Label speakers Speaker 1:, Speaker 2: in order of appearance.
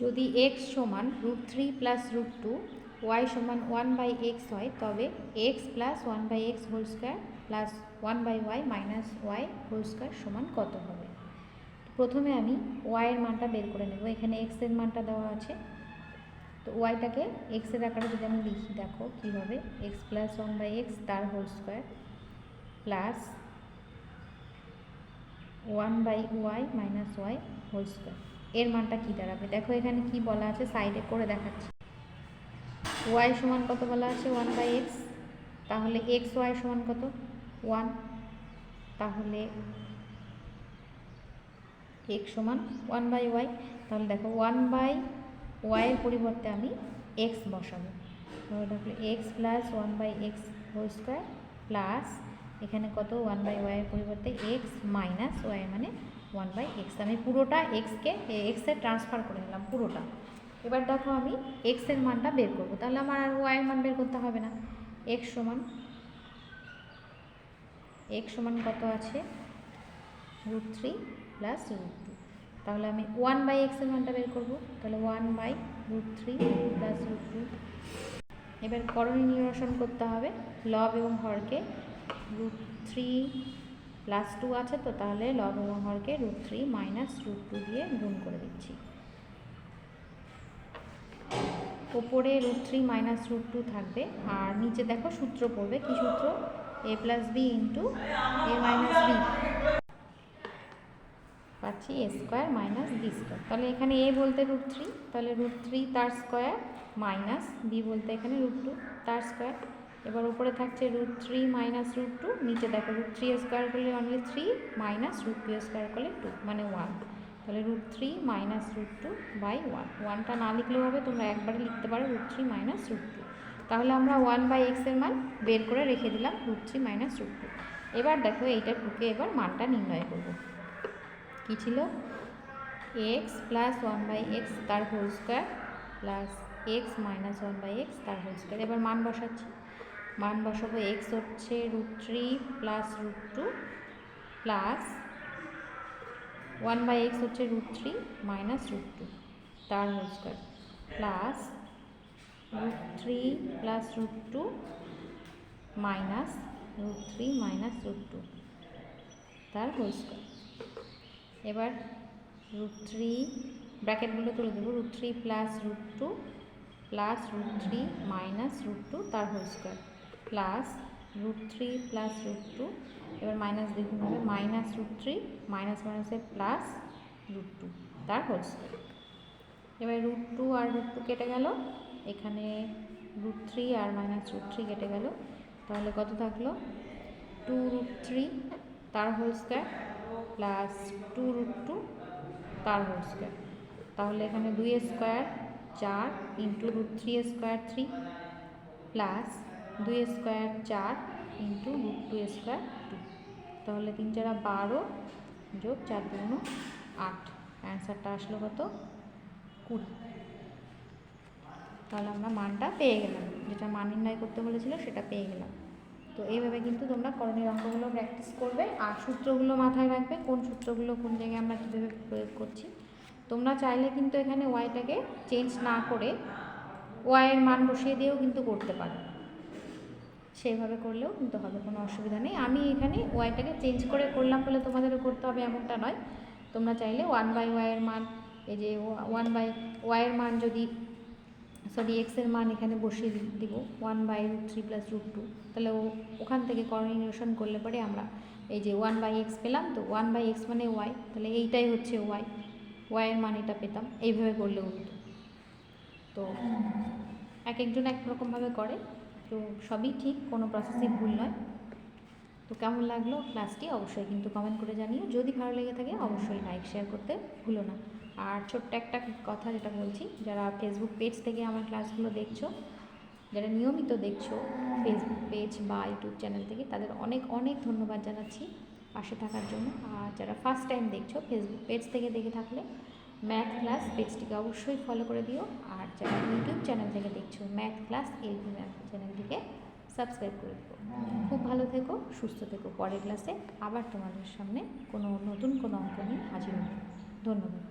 Speaker 1: যদি এক্স সমান root three plus root two Y সমান ওয়ান বাই এক্স হয়, তবে X plus one by X whole square plus one by Y minus Y whole square সমান কত হবে? প্রথমে আমি ওয়াইয়ের মানটা বের করে নেব। এখানে এক্সের মানটা দেওয়া আছে। তো ওয়াইটাকে এক্সের আকারে যদি আমি লিখি, দেখো কী হবে? X plus one by X তার whole square plus one by Y minus Y whole square এর মানটা কী দাঁড়াবে? দেখো এখানে কি বলা আছে সাইডে করে দেখাচ্ছি। ওয়াই সমান কত বলা আছে? ওয়ান বাই এক্স তাহলে এক্স ওয়াই সমান কত? ওয়ান তাহলে এক্স সমান ওয়ান বাই ওয়াই তাহলে দেখো ওয়ান বাই ওয়াইয়ের পরিবর্তে আমি এক্স বসাবো। তাহলে X plus one by X whole square plus এখানে কত? ওয়ান বাই ওয়াইয়ের পরিবর্তে এক্স মাইনাস ওয়াই মানে ওয়ান বাই এক্স আমি পুরোটা এক্সকে এক্সে ট্রান্সফার করে নিলাম পুরোটা। এবার দেখো আমি এক্সের মানটা বের করব। তাহলে আমার আর ওয়াইয়ের মান বের করতে হবে না। এক্স সমান এক্স সমান কত আছে? Root three plus root two তাহলে আমি ওয়ান বাই এক্সের মানটা বের করব। তাহলে one by root three plus root two এবার করণীয় নিরসন করতে হবে। লব এবং হরকে রুট থ্রি প্লাস টু আছে, তো তাহলে লব এবং হরকে root three minus root two দিয়ে গুণ করে দিচ্ছি। ওপরে root three minus root two থাকবে, আর নিচে দেখো সূত্র পড়বে, কি সূত্র? A plus B into A minus B পাচ্ছি A square minus B square তাহলে এখানে এ বলতে রুট থ্রি তাহলে রুট থ্রি তার স্কোয়ার মাইনাস বি বলতে এখানে রুট টু তার স্কোয়ার এবার উপরে থাকছে root three minus root two নিচে দেখো রুট থ্রি স্কোয়ার করলে only three minus root two square করলে টু মানে ওয়ান তাহলে root three minus root two by one ওয়ানটা না লিখলেও হবে, তোমরা একবারে লিখতে পারো root three minus root two তাহলে আমরা ওয়ান বাই এক্সের মান বের করে রেখে দিলাম root three minus root two এবার দেখো এইটা টুকে এবার মানটা নির্ণয় করব। কী ছিল? X plus one by X তার whole square plus X minus one by X তার হোল স্কোয়ার এবার মান বসাচ্ছি। মান বসাবো এক্স হচ্ছে root three plus root two plus one by X হচ্ছে root three minus root two তার whole square plus root three plus root two minus root three minus root two তার whole square এবার root three ব্র্যাকেটগুলো তুলে দেবো root three plus root two plus root three minus root two তার whole square plus root three plus root two এবার minus দেখুন হবে minus root three minus মাইনাসে প্লাস রুট টু তার হোল এবার রুট টু আর রুট টু কেটে গেল, এখানে রুট থ্রি আর মাইনাস রুট থ্রি কেটে গেল, তাহলে কত থাকল? টু রুট থ্রি তার whole square plus two root two তার হোল স্কোয়ার তাহলে এখানে দুই স্কোয়ার চার into root three square three plus দুই স্কোয়ার চার into root two square two. তাহলে তিন চারা বারো যোগ চার দুগুণ আট। অ্যান্সারটা আসলো কত? কুড়ি। তাহলে আমরা মানটা পেয়ে গেলাম। যেটা মান নির্ণয় করতে বলেছিল সেটা পেয়ে গেলাম। তো এইভাবে কিন্তু তোমরা করণীয় অঙ্কগুলো প্র্যাকটিস করবে আর সূত্রগুলো মাথায় রাখবে কোন সূত্রগুলো কোন জায়গায় আমরা কীভাবে প্রয়োগ করছি। তোমরা চাইলে কিন্তু এখানে ওয়াইটাকে চেঞ্জ না করে ওয়াইয়ের মান বসিয়ে দিয়েও কিন্তু করতে পারো। সেইভাবে করলেও কিন্তু হবে, কোনো অসুবিধা নেই। আমি এখানে ওয়াইটাকে চেঞ্জ করে করলাম বলে তোমাদেরও করতে হবে এমনটা নয়। তোমরা চাইলে ওয়ান বাই ওয়াইয়ের মান, এই যে ওয়ান বাই ওয়াইয়ের মান যদি, সরি এক্সের মান এখানে বসিয়ে দিব, one by three plus root two. তাহলে ও, ওখান থেকে করণীয় করলে পরে আমরা এই যে ওয়ান বাই এক্স পেলাম, তো ওয়ান বাই এক্স মানে ওয়াই। তাহলে এইটাই হচ্ছে ওয়াই। ওয়াইয়ের মান এটা পেতাম, এইভাবে করলেও হতো। তো এক একজন এক রকমভাবে করে। তো সবই ঠিক, কোনো প্রসেসই ভুল নয়। তো কেমন লাগল ক্লাসটি অবশ্যই কিন্তু কমেন্ট করে জানিও। যদি ভালো লেগে থাকে অবশ্যই লাইক শেয়ার করতে ভুলো না। আর ছোট্ট একটা কথা যেটা বলছি, যারা ফেসবুক পেজ থেকে আমার ক্লাসগুলো দেখছ, যারা নিয়মিত দেখছ ফেসবুক পেজ বা ইউটিউব চ্যানেল থেকে, তাদের অনেক অনেক ধন্যবাদ জানাচ্ছি পাশে থাকার জন্য। আর যারা ফার্স্ট টাইম দেখছ ফেসবুক পেজ থেকে দেখে থাকলে ম্যাথ ক্লাস পেজটিকে অবশ্যই ফলো করে দিও। আর যারা ইউটিউব চ্যানেল থেকে দেখছ ম্যাথ ক্লাস এলপি ম্যাথ চ্যানেলটিকে সাবস্ক্রাইব করে দেবো খুব ভালো থেকো, সুস্থ থেকো। পরের ক্লাসে আবার তোমাদের সামনে কোনো নতুন কোনো অঙ্ক নিয়ে হাজির হব। ধন্যবাদ।